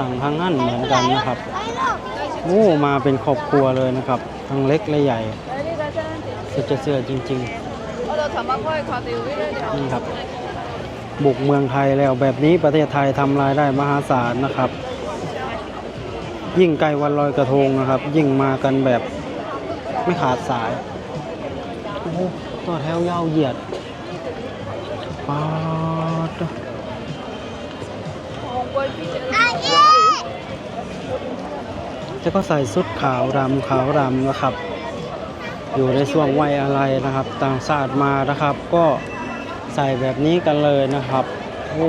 รั่งทั้งนั้นเหมือนกันนะครับโอ้มาเป็นครอบครัวเลยนะครับ ทั้งเล็กและใหญ่สุดจะเสือจริงๆนี่ครับบุกเมืองไทยแล้วแบบนี้ประเทศไทยทำรายได้มหาศาลนะครับ ยิ่งใกล้วันลอยกระทงนะครับ ยิ่งมากันแบบไม่ขาดสายโอ้โหต่อแถวยาวเหยียดป๊าด จะก็ใส่ชุดขาวดำขาวดำนะครับ อยู่ในช่วงวัยอะไรนะครับ ต่างชาติมานะครับ ก็ใส่แบบนี้กันเลยนะครับโอ้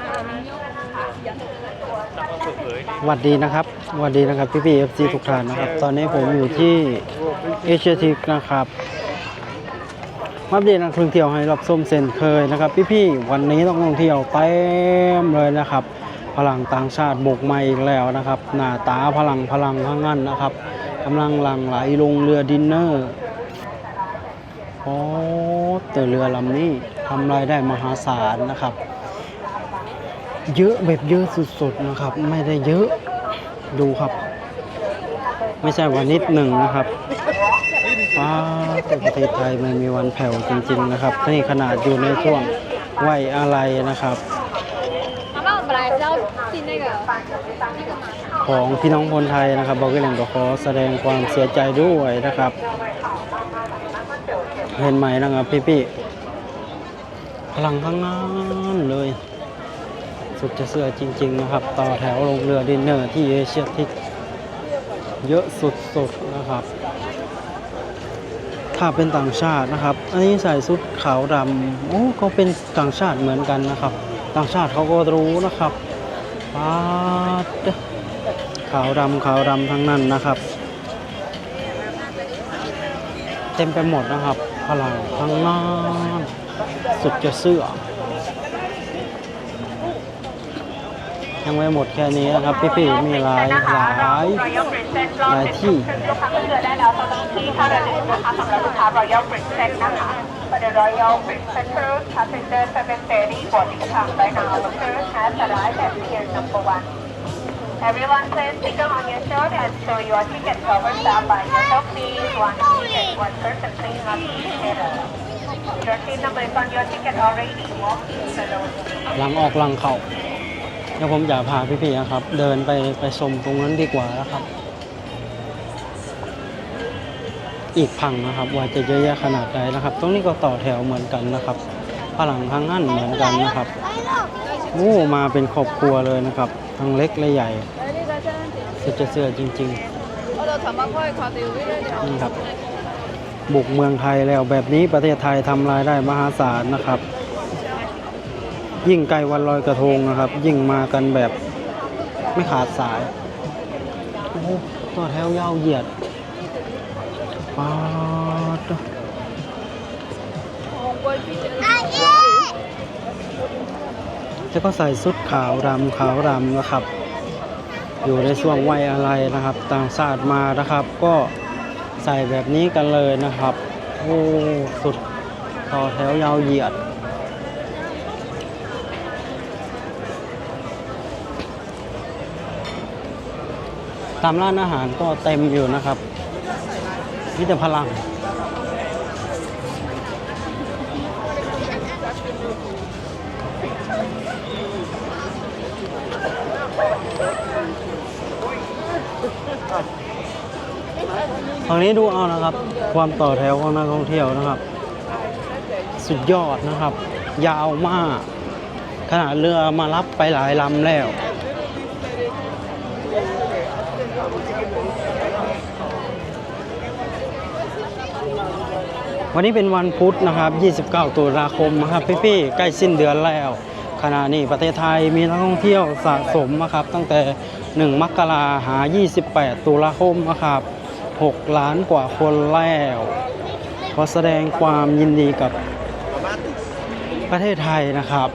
นูเดินมามันโยกยันสวัสดีนะครับสวัสดีนะครับพี่พี่เอฟซีทุกท่านนะครับ ตอนนี้ผมอยู่ที่เอเชียทิกนะครับมาเดตนักท่องเที่ยวให้รับชมเส้นเคยนะครับ พี่ๆวันนี้ต้องท่องเที่ยวเต็มเลยนะครับ พลังต่างชาติบกมาอีกแล้วนะครับ หน้าตาพลังพลังทั้งนั้นนะครับกำลังหลั่งไหลลงเรือดินเนอร์โอ้แต่เรือลำนี้ทำรายได้มหาศาลนะครับ เยอะแบบเยอะสุดๆนะครับ ไม่ได้เยอะดูครับ ไม่ใช่วันนิดหนึ่งนะครับฟ้าประเทศไทยมันมีวันแผ่วจริง ๆ นะครับนี่ขนาดอยู่ในช่วงไหวอะไรนะครับ ของพี่น้องคนไทยนะครับบอกกันแหล่งก็ขอแสดงความเสียใจด้วยนะครับ เห็นไหมนะครับพี่ๆพลังข้างนั้นเลย สุดจะเสือจริง ๆ นะครับ ต่อแถวลงเรือดินเนอร์ที่เอเชียทิกเยอะสุดๆนะครับ ถ้าเป็นต่างชาตินะครับ อันนี้ใส่ชุดขาวดำโอ้ก็เป็นต่างชาติเหมือนกันนะครับ ต่างชาติเขาก็รู้นะครับปาดขาวดำขาวดำทั้งนั้นนะครับ เต็มไปหมดนะครับพลังทั้งนั้นสุดจะเสื้อ ยังไม่หมดแค่นี้นะครับ พี่ๆมีหลายหลายหลายที่ลูกค้าขึ้นเรือได้แล้วตอนนี้ที่ท่าเรือหนึ่งนะคะสำหรับลูกค้า Royal Princess นะคะ For the Royal Princess cruise passenger 730 boarding time right now the cruise has arrived at pier number one Everyone please sticker on your shirt and show your ticket cover staff by yourself please one ticket one person please not together Your seat number is on your ticket already walk below หลังออกหลังเขาเดี๋ยวผมอยากพาพี่ๆนะครับ เดินไปไปชมตรงนั้นดีกว่านะครับ อีกพังนะครับ ว่าจะเยอะแยะขนาดไหนะครับ ตรงนี้ก็ต่อแถวเหมือนกันนะครับพลังทั้งนั้นเหมือนกันนะครับโอ้มาเป็นครอบครัวเลยนะครับทั้งเล็กและใหญ่สุดจะเสือจริง我就ถามว่าค่อยขอติวไม่ได้เดี๋ยวๆนี่ครับบุกเมืองไทยแล้วแบบนี้ประเทศไทยทำรายได้มหาศาลนะครับ ยิ่งใกล้วันลอยกระทงนะครับ ยิ่งมากันแบบไม่ขาดสายโอ้ต่อแถวยาวเหยียดปาดแล้วก็ใส่ชุดขาวดำขาวดำนะครับ อยู่ในช่วงวัยอะไรนะครับ ต่างชาติมานะครับ ก็ใส่แบบนี้กันเลยนะครับ โอ้ สุดต่อแถวยาวเหยียด ตามร้านอาหารก็เต็มอยู่นะครับมิแต่พลังฝั่งนี้ดูเอานะครับ ความต่อแถวของนักท่องเที่ยวนะครับ สุดยอดนะครับ ยาวมาก ขนาดเรือมารับไปหลายลำแล้ว วันนี้เป็นวันพุธนะครับ 29 ตุลาคมนะครับพี่ๆใกล้สิ้นเดือนแล้ว ขณะนี้ประเทศไทยมีนักท่องเที่ยวสะสมนะครับ ตั้งแต่ 1 มกราหา 28 ตุลาคมนะครับ 6 ล้านกว่าคนแล้วขอแสดงความยินดีกับประเทศไทยนะครับ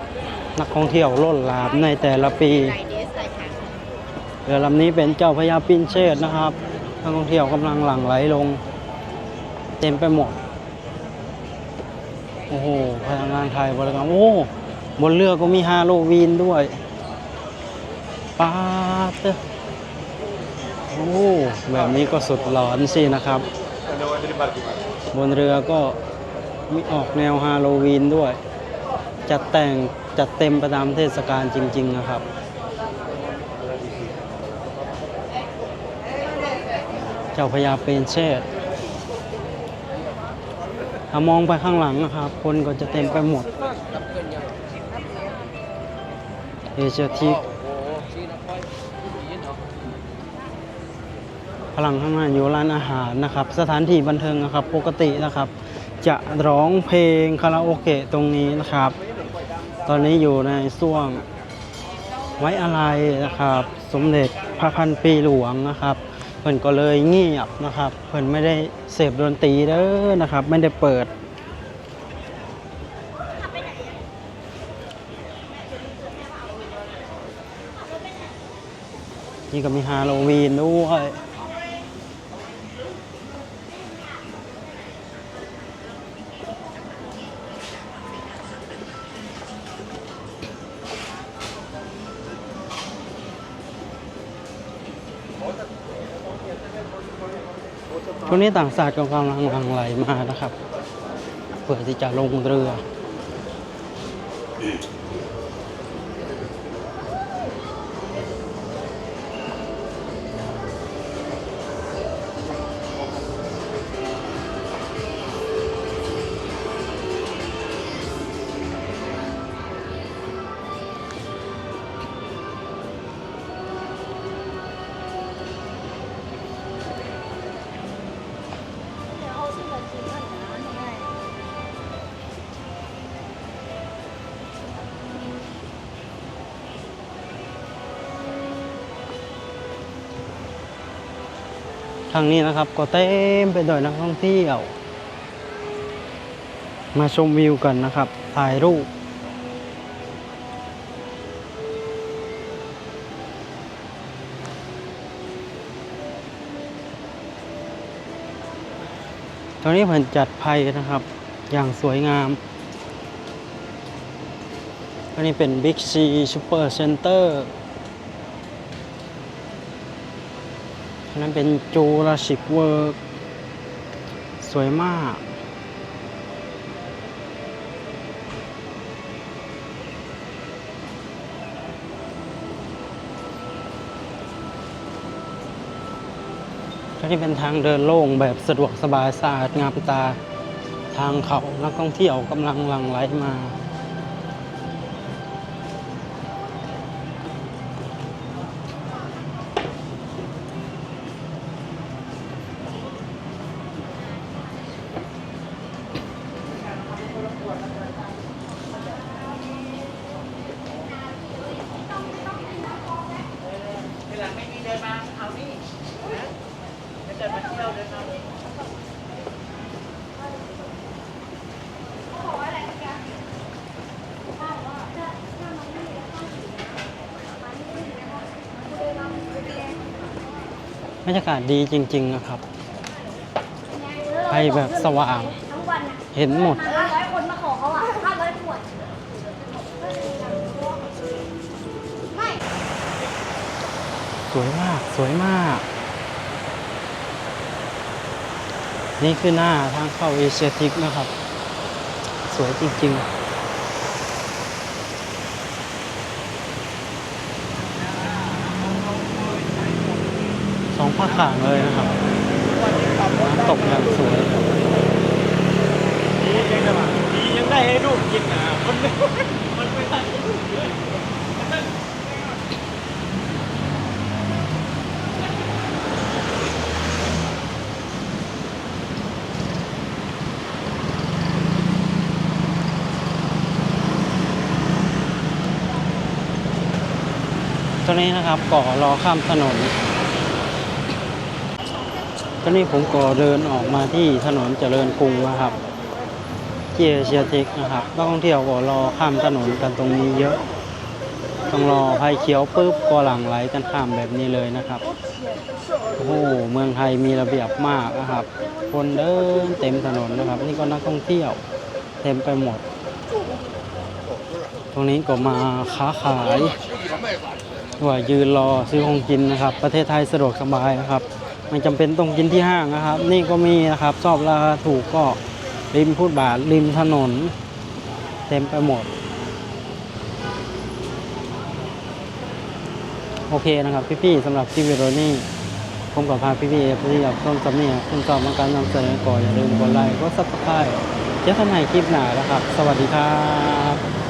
นักท่องเที่ยวล้นหลามในแต่ละปีเรือลำนี้เป็นเจ้าพระยาปินเชษนะครับนักท่องเที่ยวกำลังหลั่งไหลลง เต็มไปหมด โอ้โหพนักงานไทยบริการโอ้บนเรือก็มีฮาโลวีนด้วยปาเตอโอ้แบบนี้ก็สุดหลอนสินะครับ บนเรือก็มีออกแนวฮาโลวีนด้วย จัดแต่งจัดเต็มไปตามเทศกาลจริง ๆ นะครับเจ้าพระยาเป็นเชษ ถ้ามองไปข้างหลังนะครับ คนก็จะเต็มไปหมดเอเชียทิกพลังข้างหน้าอยู่ร้านอาหารนะครับ สถานที่บันเทิงนะครับ ปกตินะครับ จะร้องเพลงคาราโอเกะตรงนี้นะครับ ตอนนี้อยู่ในช่วงไว้อะไรนะครับ สมเด็จพระพันปีหลวงนะครับ พิ่นก็เลยเงียบนะครับ เพิ่นไม่ได้เสพดนตรีเด้อนะครับ ไม่ได้เปิด นี่ก็มีฮาโลวีนด้วย ช่วงนี้ต่างชาติก็กำลังหลั่งไหลมานะครับ เพื่อที่จะลงเรือ ทางนี้นะครับ ก็เต็มไปด้วยนักท่องเที่ยว มาชมวิวกันนะครับ ถ่ายรูปตอนนี้เพิ่นจัดภัยนะครับ อย่างสวยงาม อันนี้เป็น Big C Super Center นั้นเป็นจูราสิกเวิร์กสวยมากอันนี้เป็นทางเดินโล่งแบบสะดวกสบายสะอาดงามตา ทางเขานักท่องเที่ยวกำลังหลั่งไหลมา บรรยากาศดีจริง ๆ นะครับไฟแบบสว่าง เห็นหมด สวยมาก สวยมาก นี่คือหน้าทางเข้าเอเชียทิกนะครับ สวยจริงๆสองภาคขางเลยนะครับตกอย่างสวยนี่ยังได้ให้ลูกกินอะมันไม่มันไม่ได้ ตอนนี้นะครับก่อรอข้ามถนนตอนนี้ผมก่อเดินออกมาที่ถนนเจริญกรุงนะครับที่เอเชียเทคนะครับนักท่องเที่ยวก็รอข้ามถนนกันตรงนี้เยอะ ต้องรอไฟเขียวปุ๊บก็หลั่งไหลกันข้ามแบบนี้เลยนะครับโอ้โหเมืองไทยมีระเบียบมากนะครับ คนเดินเต็มถนนนะครับ นี่ก็นักท่องเที่ยวเต็มไปหมด ตรงนี้ก็มาค้าขาย ว่ายืนรอซื้อของกินนะครับ ประเทศไทยสะดวกสบายนะครับไม่จำเป็นต้องกินที่ห้างนะครับ นี่ก็มีนะครับชอบราคาถูกก็ริมพุทธบาทริมถนน เต็มไปหมด โอเคนะครับพี่ๆสำหรับคลิปวิดีโอนี้ผมกับพาพี่ๆเอฟซีกับต้นสำเนียงคุณชอบมาการนำเสนอก่อนอย่าลืมกดไลค์กดซับสไครต์เจอกันใหม่คลิปหน้านะครับ สวัสดีครับ